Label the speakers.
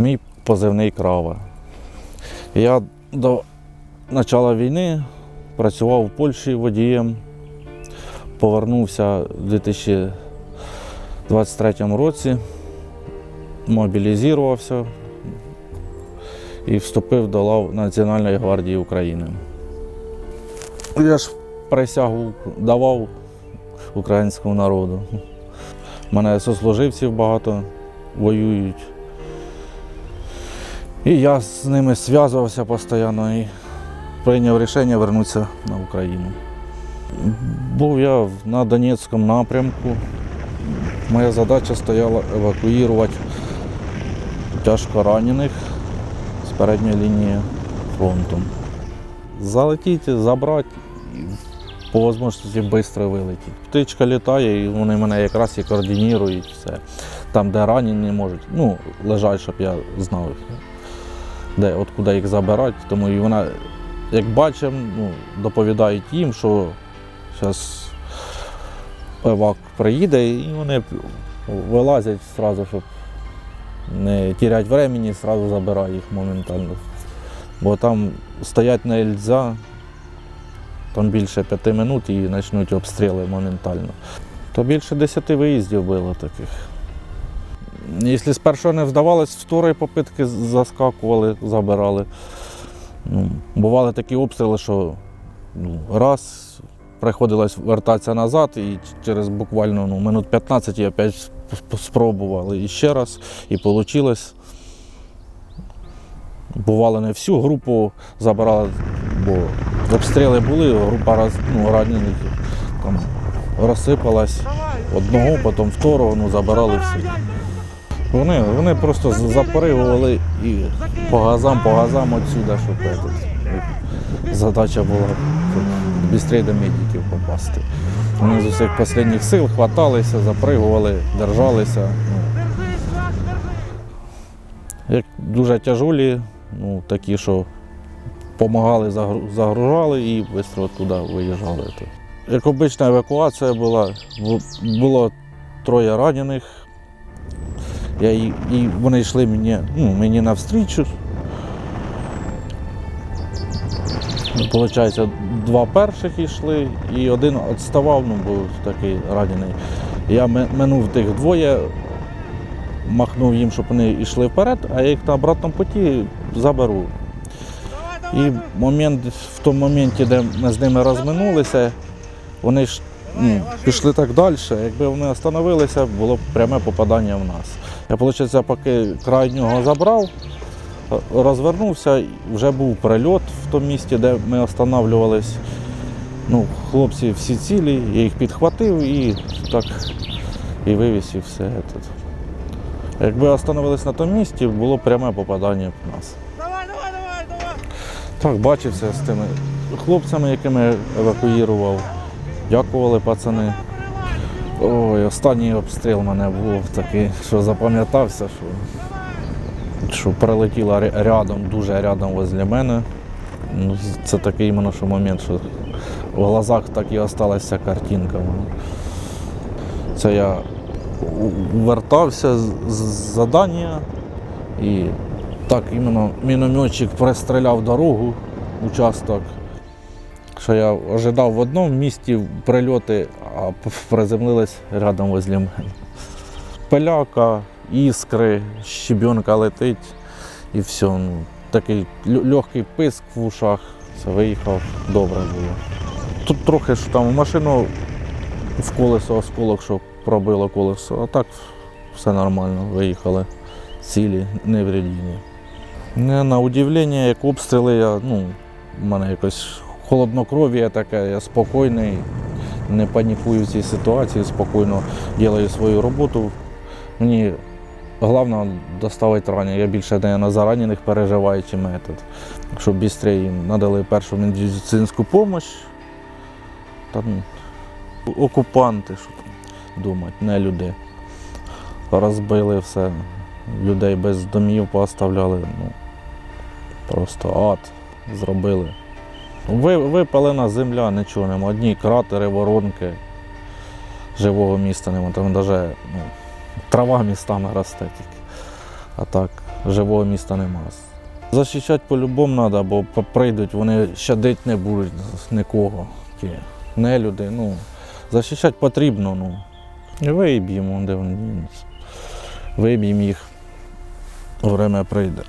Speaker 1: Мій позивний крава. Я до початку війни працював в Польщі водієм. Повернувся у 2023 році, мобілізувався і вступив до лав Національної гвардії України. Я ж присягу давав українському народу. У мене сослуживців багато воюють. І я з ними зв'язувався постійно і прийняв рішення повернутися на Україну. Був я на Донецькому напрямку. Моя задача стояла евакуювати тяжко ранених з передньої лінії фронту. Залетіти, забрати по можливості швидко вилетіти. Птичка літає, і вони мене якраз і координують все. Там, де ранені можуть, ну, лежать, щоб я знав, де, от куди їх забирати. Тому і вона, як бачимо, ну, доповідають їм, що зараз евак приїде, і вони вилазять одразу, щоб не тіряти времени, одразу забирають їх моментально. Бо там стоять не можна, там більше п'яти минут і почнуть обстріли моментально. То більше десяти виїздів було таких. Якщо з першого не вдавалось, з второї попитки заскакували, забирали. Ну, бували такі обстріли, що ну, раз приходилось вертатися назад, і через буквально ну, минут 15 я опять сп- спробував і ще раз, і вийшло. Бувало не всю групу забирали, бо обстріли були, група роз, ну, ранених там, розсипалась одного, потім второго, ну, забирали всіх. Вони, вони просто запоригували і по газам, по газам отсюда, щоб этот, задача була швидше до медиків попасти. Вони з усіх останніх сил хваталися, запригували, держалися. Ну. Як дуже тяжолі, ну, такі, що допомагали, загружали і швидко туди виїжджали. Як обична евакуація була, було троє ранених. Я, і, і вони йшли мені, ну, мені навстрічу. Получається, два перших йшли і один відставав, ну, був такий ранений. Я минув тих двоє, махнув їм, щоб вони йшли вперед, а я їх на обратному путі заберу. І момент, в тому моменті, де ми з ними розминулися, вони ж ну, пішли так далі. Якби вони остановилися, було б пряме попадання в нас. Я, виходить, поки крайнього забрав, розвернувся, вже був прильот в тому місці, де ми останавливались. Ну, хлопці всі цілі, я їх підхватив і так і вивіз, і все. Тут. Якби остановились на тому місці, було пряме попадання в нас.
Speaker 2: Давай, давай, давай, давай.
Speaker 1: Так, бачився з тими хлопцями, якими евакуював. Дякували пацани. Ой, останній обстріл мене був такий, що запам'ятався, що, що прилетіла рядом, дуже рядом возле мене. Ну, це такий іменно що момент, що в глазах так і осталася картинка. Це я вертався з задання і так іменно мінометчик пристріляв дорогу, участок. Що я ожидав в одному місці прильоти, а приземлились рядом возле мене. Пиляка, іскри, щебенка летить і все. Ну, такий легкий писк в ушах. Все, виїхав, добре було. Тут трохи що там машину в колесо осколок, що пробило колесо, а так все нормально, виїхали цілі, невредимі. Не, на удивлення, як обстріли, я, ну, в мене якось холоднокров'я таке, я спокійний, не панікую в цій ситуації, спокійно роблю свою роботу. Мені головне доставити ранення. Я більше наверное, за ранених переживаю, чим метод. Щоб швидше їм надали першу медицинську допомогу. Та, окупанти, що там думати, не люди. Розбили все, людей без домів поставляли. Ну, просто ад зробили. Ви, випалена земля, нічого нема. Одні кратери, воронки. Живого міста нема. Там навіть ну, трава містами росте тільки. А так, живого міста нема. Захищати по-любому треба, бо прийдуть, вони щадить не будуть нікого. Ті нелюди, ну. Захищати потрібно, ну. Виб'ємо, де вони. Виб'ємо їх. Время прийде.